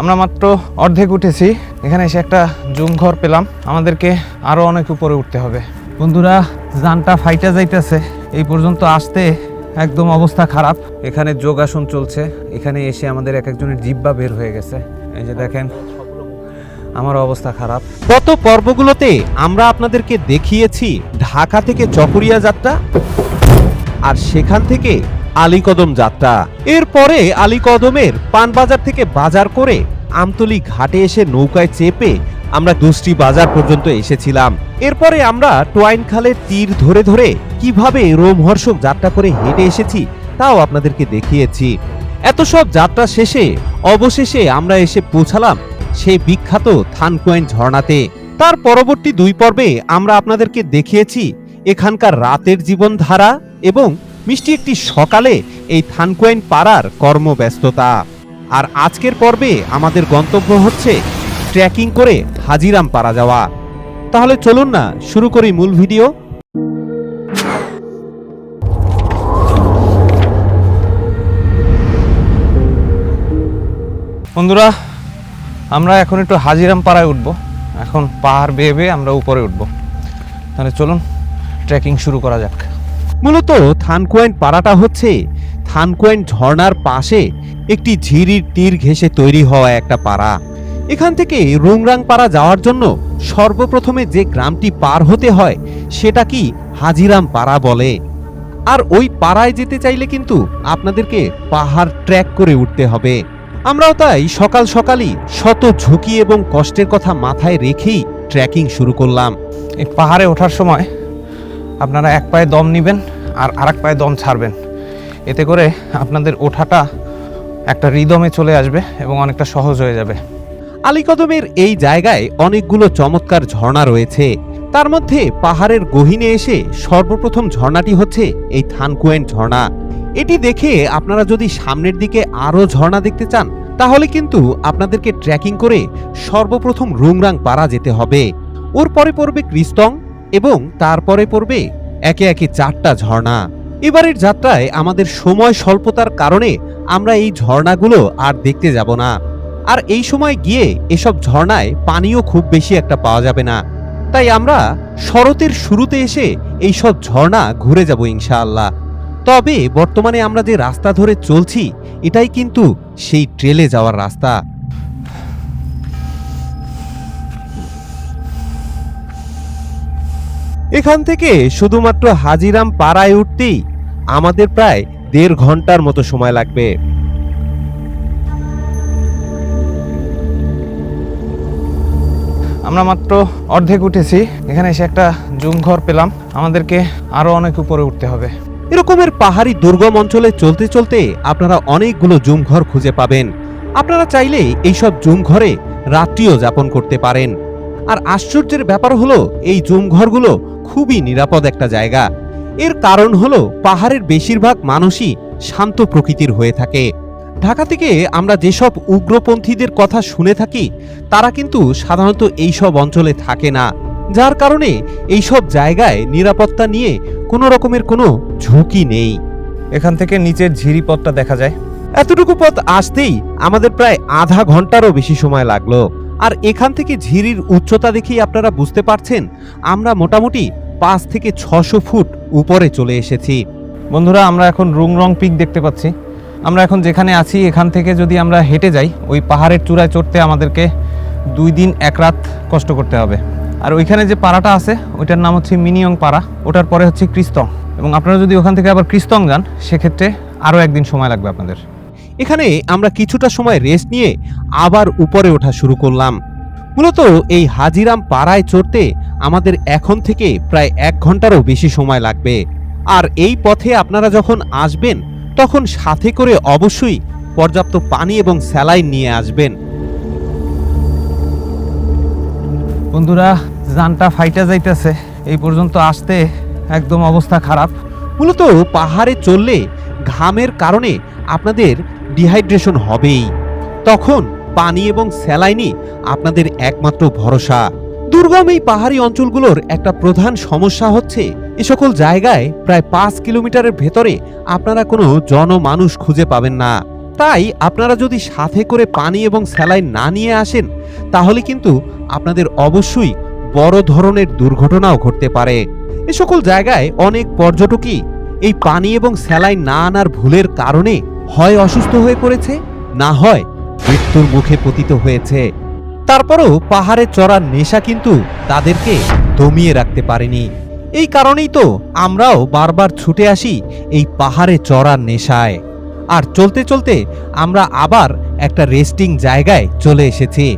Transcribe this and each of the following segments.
আমরা মাত্র অর্ধেক উঠেছি। এখানে এসে একটা জুম ঘর পেলাম। আমাদেরকে আরও অনেক উপরে উঠতে হবে। বন্ধুরা, যানটা ফাইটা যাইতেছে। এই পর্যন্ত আসতে একদম অবস্থা খারাপ। এখানে যোগাসন চলছে। এখানে এসে আমাদের এক একজনের জিব্বা বের হয়ে গেছে। এই যে দেখেন, আমার অবস্থা খারাপ। গত পর্বগুলোতে আমরা আপনাদেরকে দেখিয়েছি ঢাকা থেকে চকরিয়া যাত্রা, আর সেখান থেকে আলীকদম যাত্রা। এরপরে আলীকদমের পানবাজার থেকে বাজার করে আমতলি ঘাটে এসে নৌকায় চেপে আমরা দুষ্টি বাজার পর্যন্ত এসেছিলাম। এরপরে আমরা টোয়াইন খালের তীর ধরে ধরে কীভাবে রোমহর্ষক যাত্রা করে হেঁটে এসেছি তাও আপনাদেরকে দেখিয়েছি। এত সব যাত্রা শেষে অবশেষে আমরা এসে পৌঁছালাম সেই বিখ্যাত থানকোয়েন ঝর্ণাতে। তার পরবর্তী দুই পর্বে আমরা আপনাদেরকে দেখিয়েছি এখানকার রাতের জীবনধারা এবং মিষ্টি একটি সকালে এই থানকোয়েন পাড়ার কর্মব্যস্ততা। আর আজকের পর্বে আমাদের গন্তব্য হচ্ছে ট্রেকিং করে হাজিরাম পাড়া যাওয়া। তাহলে চলুন না, শুরু করি মূল ভিডিও। বন্ধুরা, আমরা এখন একটু হাজিরাম পাড়ায় উঠব। এখন পাহাড় বেয়ে বেয়ে আমরা উপরে উঠব। তাহলে চলুন, ট্রেকিং শুরু করা যাক। মূলত থানকোয়েন পাড়াটা হচ্ছে থানকোয়েন ঝর্ণার পাশে একটি ঝিরির তীর ঘেঁষে তৈরি হওয়া একটা পাড়া। এখান থেকে রুংরাং পাড়া যাওয়ার জন্য সর্বপ্রথমে যে গ্রামটি পার হতে হয়, সেটা কি হাজিরাম পাড়া বলে। আর ওই পাড়ায় যেতে চাইলে কিন্তু আপনাদেরকে পাহাড় ট্র্যাক করে উঠতে হবে। আমরাও তাই সকাল সকালই শত ঝুঁকি এবং কষ্টের কথা মাথায় রেখেই ট্রেকিং শুরু করলাম। এই পাহাড়ে ওঠার সময় আপনারা এক পায়ে দম নেবেন আর আরেক পায়ে দম ছাড়বেন। এতে করে আপনাদের ওঠাটা একটা রিদমে চলে আসবে এবং অনেকটা সহজ হয়ে যাবে। আলীকদমের এই জায়গায় অনেকগুলো চমৎকার ঝর্ণা রয়েছে। তার মধ্যে পাহাড়ের গহিনে এসে সর্বপ্রথম ঝর্ণাটি হচ্ছে এই থানকুয়েন ঝর্ণা। এটি দেখে আপনারা যদি সামনের দিকে আরও ঝর্ণা দেখতে চান, তাহলে কিন্তু আপনাদেরকে ট্রেকিং করে সর্বপ্রথম রুংরাং পাড়া যেতে হবে। ওর পরে পড়বে ক্রিস্তং এবং তারপরে পড়বে একে একে চারটা ঝর্ণা। এবারের যাত্রায় আমাদের সময় স্বল্পতার কারণে আমরা এই ঝর্ণাগুলো আর দেখতে যাব না। আর এই সময় গিয়ে এসব ঝর্ণায় পানিও খুব বেশি একটা পাওয়া যাবে না। তাই আমরা শরতের শুরুতে এসে এই সব ঝর্ণা ঘুরে যাব ইনশাআল্লাহ। তবে বর্তমানে আমরা যে রাস্তা ধরে চলছি, এটাই কিন্তু সেই ট্রেলে যাওয়ার রাস্তা। এখান থেকে শুধুমাত্র হাজিরাম পাড়ায় উঠতেই আমাদের প্রায় দেড় ঘণ্টার মতো সময় লাগবে। আমরা মাত্র অর্ধেক উঠেছি এখানে এসে একটা জুম ঘর পেলাম। আমাদেরকে আরও অনেক উপরে উঠতে হবে। এরকমের পাহাড়ি দুর্গম অঞ্চলে চলতে চলতে আপনারা অনেকগুলো জুম ঘর খুঁজে পাবেন। আপনারা চাইলে এইসব জুম ঘরে রাত্রিও যাপন করতে পারেন। আর আশ্চর্যের ব্যাপার হলো এই জুম ঘরগুলো খুবই নিরাপদ একটা জায়গা। এর কারণ হলো পাহাড়ের বেশিরভাগ মানুষই শান্ত প্রকৃতির হয়ে থাকে। ঢাকা থেকে আমরা যেসব উগ্রপন্থীদের কথা শুনে থাকি তারা কিন্তু সাধারণত এইসব অঞ্চলে থাকে না। যার কারণে এইসব জায়গায় নিরাপত্তা নিয়ে কোনো রকমের কোনো ঝুঁকি নেই। এখান থেকে নিচের ঝিরিপথটা দেখা যায়। এতটুকু পথ আসতেই আমাদের প্রায় আধা ঘন্টারও বেশি সময় লাগল। আর এখান থেকে ঝিরির উচ্চতা দেখেই আপনারা বুঝতে পারছেন আমরা মোটামুটি পাঁচ থেকে ছশো ফুট উপরে চলে এসেছি। বন্ধুরা, আমরা এখন রুং রং পিক দেখতে পাচ্ছি। আমরা এখন যেখানে আছি, এখান থেকে যদি আমরা হেঁটে যাই, ওই পাহাড়ের চূড়ায় চড়তে আমাদেরকে দুই দিন এক রাত কষ্ট করতে হবে। আর ওইখানে যে পাড়াটা আছে, ওইটার নাম হচ্ছে মিনিয়ং পাড়া। ওটার পরে হচ্ছে ক্রিস্তং। এবং আপনারা যদি ওখান থেকে আবার ক্রিস্তং যান, সেক্ষেত্রে আরও একদিন সময় লাগবে আপনাদের। এখানে আমরা কিছুটা সময় রেস্ট নিয়ে আবার উপরে ওঠা শুরু করলাম। মূলত এই হাজিরাম পাড়ায় চড়তে আমাদের এখন থেকে প্রায় এক ঘন্টারও বেশি সময় লাগবে। আর এই পথে আপনারা যখন আসবেন তখন সাথে করে অবশ্যই পর্যাপ্ত পানি এবং স্যালাইন নিয়ে আসবেন। বন্ধুরা যানটা ফাইটা যাইতেছে। এই পর্যন্ত আসতে একদম অবস্থা খারাপ। মূলত পাহাড়ে চললে ঘামের কারণে আপনাদের ডিহাইড্রেশন হবেই। তখন পানি এবং স্যালাইনই আপনাদের একমাত্র ভরসা। দুর্গম এই পাহাড়ি অঞ্চলগুলোর একটা প্রধান সমস্যা হচ্ছে, এ সকল জায়গায় প্রায় পাঁচ কিলোমিটারের ভেতরে আপনারা কোনো জনমানুষ খুঁজে পাবেন না। তাই আপনারা যদি সাথে করে পানি এবং স্যালাইন না নিয়ে আসেন, তাহলে কিন্তু আপনাদের অবশ্যই বড় ধরনের দুর্ঘটনাও ঘটতে পারে। এ সকল জায়গায় অনেক পর্যটকই এই পানি এবং স্যালাইন না আনার ভুলের কারণে হয় অসুস্থ হয়ে পড়েছে, না হয় মৃত্যুর মুখে পতিত হয়েছে। তারপরও পাহাড়ে চড়ার নেশা কিন্তু তাদেরকে দমিয়ে রাখতে পারেনি। এই কারণেই তো আমরাও বারবার ছুটে আসি এই পাহাড়ে চড়ার নেশায়। আর চলতে চলতে আমরা আবার একটা রেস্টিং জায়গায় চলে এসেছি।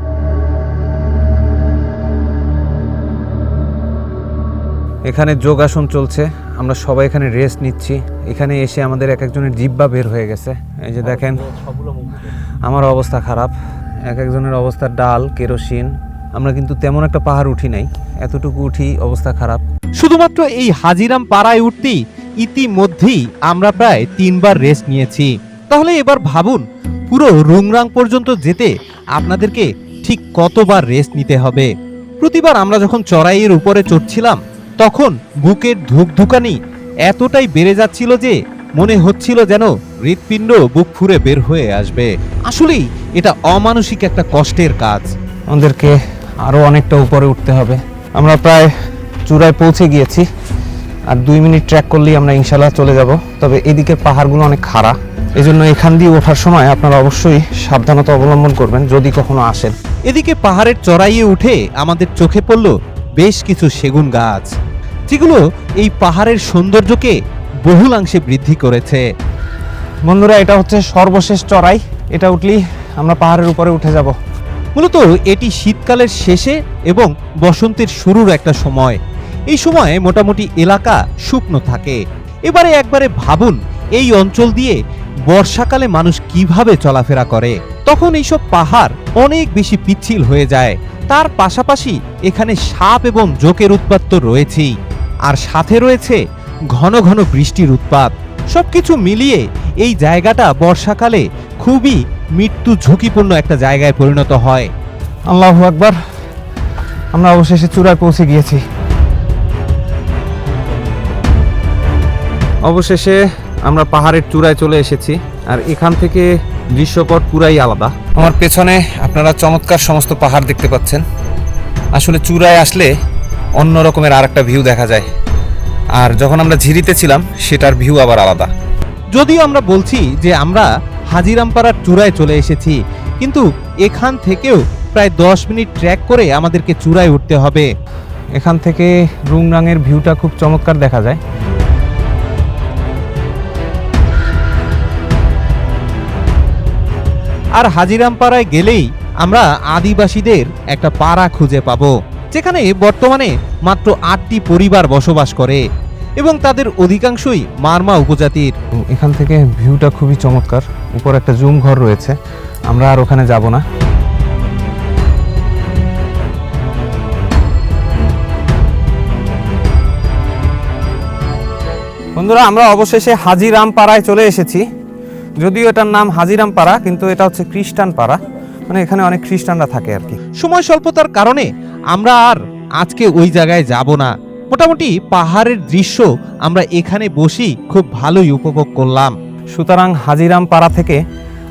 এখানে যোগাসন চলছে, আমরা সবাই এখানে রেস্ট নিচ্ছি। এখানে এসে আমাদের এক একজনের জিব্বা বের হয়ে গেছে। এই যে দেখেন, আমার অবস্থা খারাপ। এক একজনের অবস্থা ডাল, কেরোসিন। আমরা কিন্তু তেমন একটা পাহাড় উঠি নাই, এতটুকু উঠি অবস্থা খারাপ। শুধুমাত্র এই হাজিরাম পাড়ায় উঠতেই ইতিমধ্যেই আমরা প্রায় তিনবার রেস্ট নিয়েছি। তাহলে এবার ভাবুন, পুরো রুংরাং পর্যন্ত যেতে আপনাদেরকে ঠিক কতবার রেস্ট নিতে হবে? প্রতিবার আমরা যখন চড়াইয়ের উপরে চড়ছিলাম তখন বুকের ধুকধুকানি এতটাই বেড়ে যাচ্ছিল যে মনে হচ্ছিল যেন হৃৎপিণ্ড বুক ফুরে বের হয়ে আসবে। আসলেই এটা অমানসিক একটা কষ্টের কাজ। আমাদেরকে আরও অনেকটা উপরে উঠতে হবে। আমরা প্রায় চূড়ায় পৌঁছে গিয়েছি। আর দুই মিনিট ট্র্যাক করলেই আমরা ইনশাল্লাহ চলে যাব। তবে এদিকের পাহাড়গুলো অনেক খাড়া। এই জন্য এখান দিয়ে ওঠার সময় আপনারা অবশ্যই সাবধানতা অবলম্বন করবেন যদি কখনো আসেন। এদিকে পাহাড়ের চড়াইয়ে উঠে আমাদের চোখে পড়ল বেশ কিছু সেগুন গাছ যেগুলো এই পাহাড়ের সৌন্দর্যকে বহুলাংশে বৃদ্ধি করেছে। বন্ধুরা এটা হচ্ছে সর্বশেষ চড়াই। এটা উঠলেই আমরা পাহাড়ের উপরে উঠে যাব। মূলত এটি শীতকালের শেষে এবং বসন্তের শুরুর একটা সময়। এই সময়ে মোটামুটি এলাকা শুকনো থাকে। এবারে একবারে ভাবুন এই অঞ্চল দিয়ে বর্ষাকালে মানুষ কীভাবে চলাফেরা করে? তখন এইসব পাহাড় অনেক বেশি পিচ্ছিল হয়ে যায়। তার পাশাপাশি এখানে সাপ এবং জোকের উৎপাত তো রয়েছেই। আর সাথে রয়েছে ঘন ঘন বৃষ্টির উৎপাত। সবকিছু মিলিয়ে এই জায়গাটা বর্ষাকালে খুবই মৃত্যু ঝুঁকিপূর্ণ একটা জায়গায় পরিণত হয়। আল্লাহ আকবার। আমরা অবশেষে চূড়ায় পৌঁছে গিয়েছি। অবশেষে আমরা পাহাড়ের চূড়ায় চলে এসেছি। আর এখান থেকে দৃশ্যপট পুরাই আলাদা। আমার পেছনে আপনারা চমৎকার সমস্ত পাহাড় দেখতে পাচ্ছেন। আসলে চূড়ায় আসলে অন্য রকমের আর একটা ভিউ দেখা যায়। আর যখন আমরা ঝিরিতে ছিলাম সেটার ভিউ আবার আলাদা। যদিও আমরা বলছি যে আমরা হাজিরামপাড়ার চূড়ায় চলে এসেছি কিন্তু এখান থেকেও প্রায় দশ মিনিট ট্র্যাক করে আমাদেরকে চূড়ায় উঠতে হবে। এখান থেকে রুংরাঙের ভিউটা খুব চমৎকার দেখা যায়। আর হাজিরামপাড়ায় গেলেই আমরা আদিবাসীদের একটা পাড়া খুঁজে পাবো, যেখানে বর্তমানে মাত্র আটটি পরিবার বসবাস করে এবং তাদের অধিকাংশই মারমা উপজাতির। এখান থেকে ভিউটা খুবই চমৎকার। উপর একটা জুম ঘর রয়েছে। আমরা আর ওখানে যাব না। বন্ধুরা, আমরা অবশেষে হাজিরাম পাড়ায় চলে এসেছি। যদিও এটার নাম হাজিরাম পাড়া কিন্তু এটা হচ্ছে খ্রিস্টান পাড়া মানে এখানে অনেক খ্রিস্টানরা থাকে আর কি। সময় স্বল্পতার কারণে আমরা আর আজকে ওই জায়গায় যাব না। মোটামুটি পাহাড়ের দৃশ্য আমরা এখানে বসেই খুব ভালোই উপভোগ করলাম। সুতরাং হাজিরাম পাড়া থেকে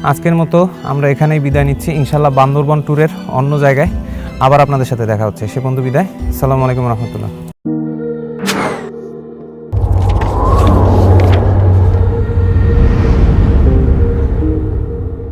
আজকের মতো আমরা এখানেই বিদায় নিচ্ছি। ইনশাল্লাহ বান্দরবন ট্যুরের অন্য জায়গায় আবার আপনাদের সাথে দেখা হচ্ছে। সে বন্ধু বিদায়। সালামু আলাইকুম রহমতুল্লাহ।